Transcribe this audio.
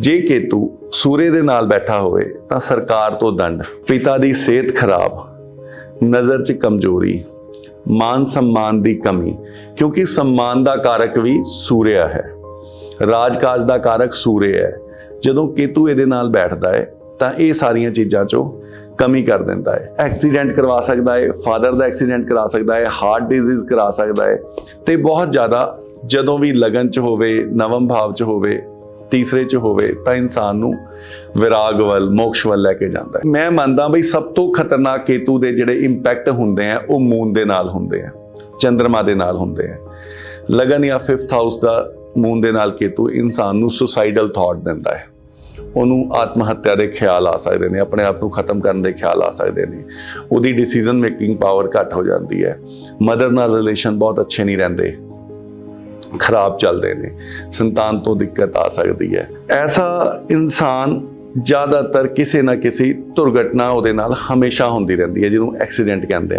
ਜੇ ਕੇਤੂ ਸੂਰੇ ਦੇ ਨਾਲ ਬੈਠਾ ਹੋਵੇ, ਤਾਂ ਸਰਕਾਰ ਤੋਂ ਦੰਡ, ਪਿਤਾ ਦੀ ਸਿਹਤ ਖਰਾਬ, ਨਜ਼ਰ 'ਚ ਕਮਜ਼ੋਰੀ, ਮਾਨ ਸਨਮਾਨ ਦੀ ਕਮੀ, ਕਿਉਂਕਿ ਸਨਮਾਨ ਦਾ ਕਾਰਕ ਵੀ ਸੂਰਿਆ ਹੈ। ਰਾਜਕਾਜ ਦਾ ਕਾਰਕ ਸੂਰੇ ਹੈ। ਜਦੋਂ ਕੇਤੂ ਇਹਦੇ ਨਾਲ ਬੈਠਦਾ ਹੈ, ਤਾਂ ਇਹ ਸਾਰੀਆਂ ਚੀਜ਼ਾਂ 'ਚੋਂ ਕਮੀ ਕਰ ਦਿੰਦਾ ਹੈ। ਐਕਸੀਡੈਂਟ ਕਰਵਾ ਸਕਦਾ ਹੈ, ਫਾਦਰ ਦਾ ਐਕਸੀਡੈਂਟ ਕਰਾ ਸਕਦਾ ਹੈ, ਹਾਰਟ ਡਿਜ਼ੀਜ਼ ਕਰਾ ਸਕਦਾ ਹੈ, ਤੇ ਬਹੁਤ ਜ਼ਿਆਦਾ ਜਦੋਂ ਵੀ ਲਗਨ 'ਚ ਹੋਵੇ, ਨਵਮ ਭਾਵ 'ਚ ਹੋਵੇ ਤੀਸਰੇ 'ਚ ਹੋਵੇ ਤਾਂ ਇਨਸਾਨ ਨੂੰ ਵਿਰਾਗ ਵੱਲ, ਮੋਕਸ਼ ਵੱਲ ਲੈ ਕੇ ਜਾਂਦਾ ਹੈ। ਮੈਂ ਮੰਨਦਾ ਬਈ ਸਭ ਤੋਂ ਖਤਰਨਾਕ ਕੇਤੂ ਦੇ ਜਿਹੜੇ ਇੰਪੈਕਟ ਹੁੰਦੇ ਆ, ਉਹ ਮੂਨ ਦੇ ਨਾਲ ਹੁੰਦੇ ਆ ਚੰ드ਰਮਾ ਦੇ ਨਾਲ ਹੁੰਦੇ ਆ। ਲਗਨ ਜਾਂ 5th ਹਾਊਸ ਦਾ ਮੂਨ ਦੇ ਨਾਲ ਕੇਤੂ ਇਨਸਾਨ ਨੂੰ ਸੁਸਾਈਡਲ ਥਾਟ ਦਿੰਦਾ ਹੈ। ਉਹਨੂੰ ਆਤਮ ਹੱਤਿਆ ਦੇ ਖਿਆਲ ਆ ਸਕਦੇ ਨੇ, ਆਪਣੇ ਆਪ ਨੂੰ ਖਤਮ ਕਰਨ ਦੇ ਖਿਆਲ ਆ ਸਕਦੇ ਨੇ। ਉਹਦੀ ਡਿਸੀਜਨ ਮੇਕਿੰਗ ਪਾਵਰ ਘੱਟ ਹੋ ਜਾਂਦੀ ਹੈ। ਮਦਰ ਨਾਲ ਰਿਲੇਸ਼ਨ ਬਹੁਤ ਅੱਛੇ ਨਹੀਂ ਰਹਿੰਦੇ। ਖਰਾਬ ਚੱਲਦੇ ਨੇ, ਸੰਤਾਨ ਤੋਂ ਦਿੱਕਤ ਆ ਸਕਦੀ ਹੈ। ਐਸਾ ਇਨਸਾਨ ਜ਼ਿਆਦਾਤਰ ਕਿਸੇ ਨਾ ਕਿਸੇ ਦੁਰਘਟਨਾ ਉਹਦੇ ਨਾਲ ਹਮੇਸ਼ਾ ਹੁੰਦੀ ਰਹਿੰਦੀ ਹੈ, ਜਿਹਨੂੰ ਐਕਸੀਡੈਂਟ ਕਹਿੰਦੇ ਆ।